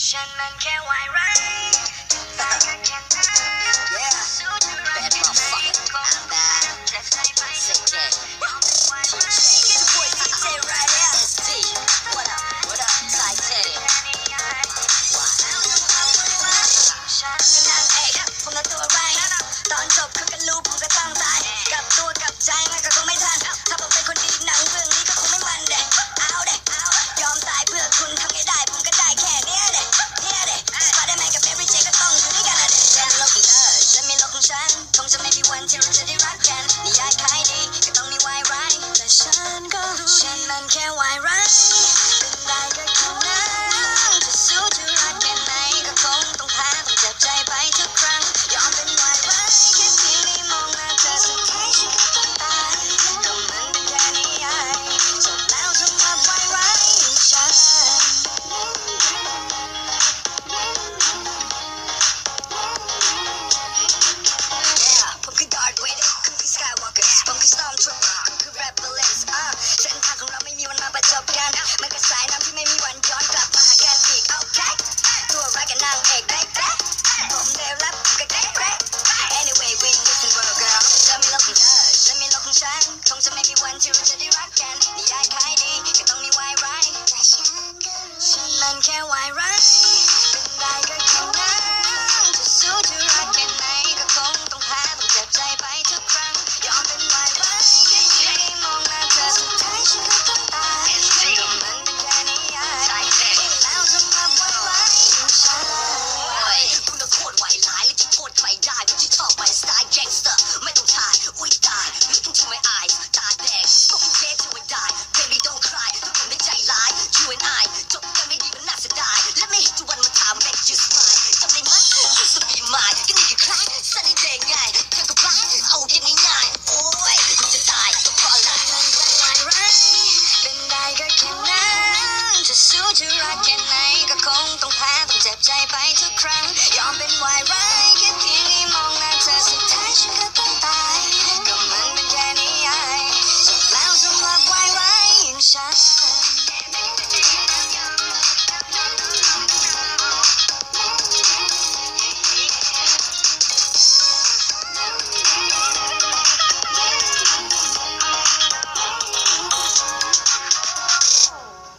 Shaman, can I run? Fire ฉันคงจะไม่มีวันที่เราจะได้รักกันนิยายขายดีก็ต้องมีวายร้ายแต่ฉันก็รู้ฉันมันแค่ Anyway, we listen, girl, girl. Let me love and touch. Me love shine. Come to make me want the. Jai Pai to crown, Yom Bin Wai.